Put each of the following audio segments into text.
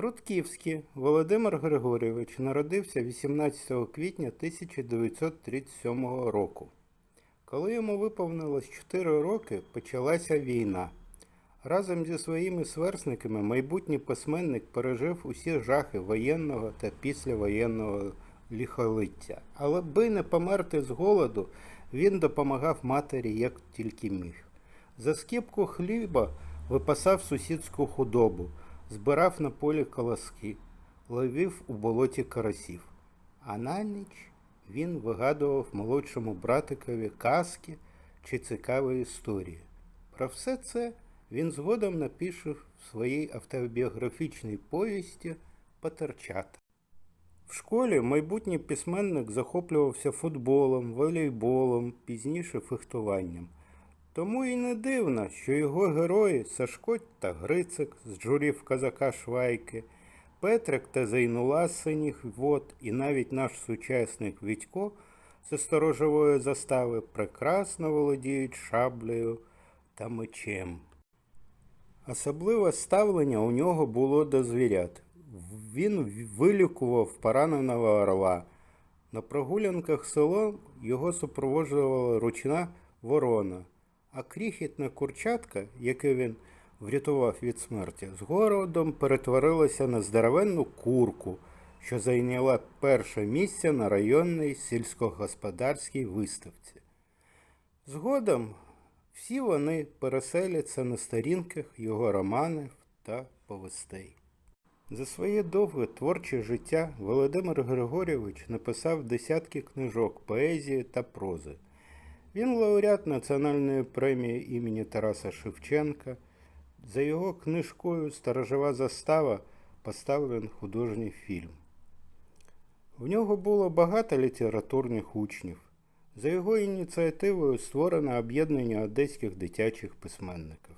Рудківський Володимир Григорійович народився 18 квітня 1937 року. Коли йому виповнилось 4 роки, почалася війна. Разом зі своїми сверстниками майбутній письменник пережив усі жахи воєнного та післявоєнного ліхолиття. Але аби не померти з голоду, він допомагав матері як тільки міг. За скипку хліба випасав сусідську худобу, збирав на полі колоски, ловив у болоті карасів. А на ніч він вигадував молодшому братикові казки чи цікаві історії. Про все це він згодом напише в своїй автобіографічній повісті Патерчата. В школі майбутній письменник захоплювався футболом, волейболом, пізніше фехтуванням. Тому і не дивно, що його герої Сашко та Грицик з журів казака Швайки, Петрик та Зайнула з синіх вод і навіть наш сучасник Вітько зі сторожової застави прекрасно володіють шаблею та мечем. Особливе ставлення у нього було до звірят. Він вилікував пораненого орла. На прогулянках село його супроводжувала ручна ворона, а кріхітна курчатка, яке він врятував від смерті, згородом перетворилася на здоровенну курку, що зайняла перше місце на районній сільськогосподарській виставці. Згодом всі вони переселяться на сторінках його романів та повестей. За своє довге творче життя Володимир Григорійович написав десятки книжок поезії та прози. Він лауреат Національної премії імені Тараса Шевченка. За його книжкою Сторожова застава поставлений художній фільм. В нього було багато літературних учнів. За його ініціативою створено об'єднання одеських дитячих письменників.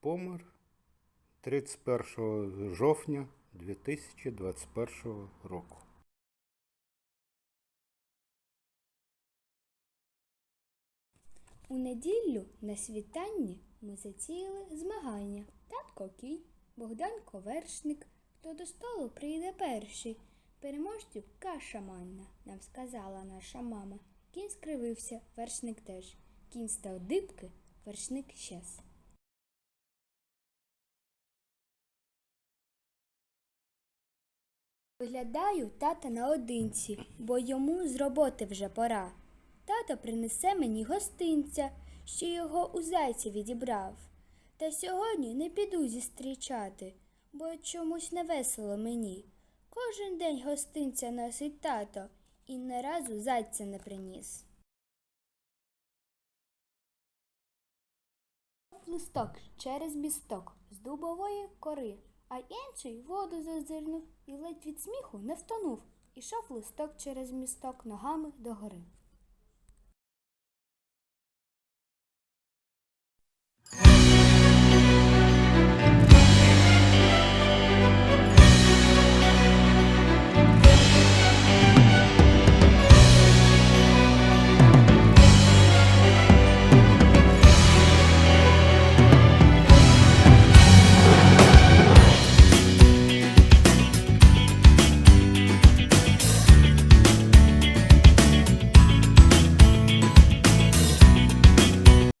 Помер 31 жовтня 2021 року. У неділю на світанні ми затіяли змагання. Татко кінь, Богдан Ковершник, хто до столу прийде перший. Переможцю каша манна, нам сказала наша мама. Кінь скривився, вершник теж. Кінь став дибки, вершник щез. Виглядаю тата наодинці, бо йому з роботи вже пора. Тато принесе мені гостинця, що його у зайця відібрав. Та сьогодні не піду зустрічати, бо чомусь не весело мені. Кожен день гостинця носить тато і не разу зайця не приніс. Листок через місток з дубової кори, а інший воду зазирнув і ледь від сміху не втонув. Ішов листок через місток ногами догори.